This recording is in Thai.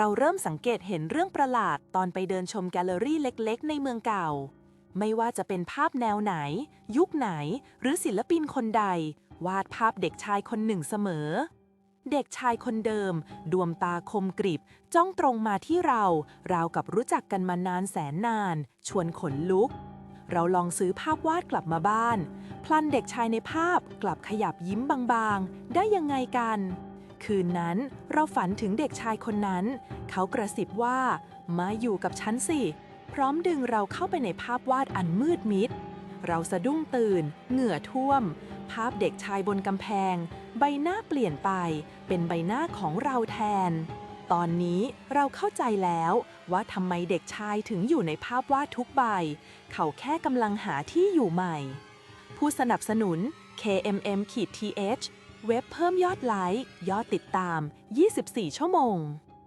เราเริ่มสังเกตเห็นเรื่องประหลาดตอนไปเดินชมแกลเลอรี่เล็กๆ ในเมืองเก่า ไม่ว่าจะเป็นภาพแนวไหน ยุคไหน หรือศิลปินคนใด วาดภาพเด็กชายคนหนึ่งเสมอ เด็กชายคนเดิม ดวงตาคมกริบ จ้องตรงมาที่เรา ราวกับรู้จักกันมานานแสนนาน ชวนขนลุก เราลองซื้อภาพวาดกลับมาบ้าน พลันเด็กชายในภาพกลับขยับยิ้มบางๆ ได้ยังไงกัน คืนนั้นเราฝันถึงเด็กชายคนนั้น เขากระซิบว่า มาอยู่กับฉันสิ พร้อมดึงเราเข้าไปในภาพวาดอันมืดมิด เราสะดุ้งตื่น เหงื่อท่วม ภาพเด็กชายบนกำแพง ใบหน้าเปลี่ยนไป เป็นใบหน้าของเราแทน ตอนนี้เราเข้าใจแล้วว่าทำไมเด็กชายถึงอยู่ในภาพวาดทุกใบ เขาแค่กำลังหาที่อยู่ใหม่ ผู้สนับสนุน KMM-TH เว็บเพิ่มยอดไลค์ ยอดติดตาม 24 ชั่วโมง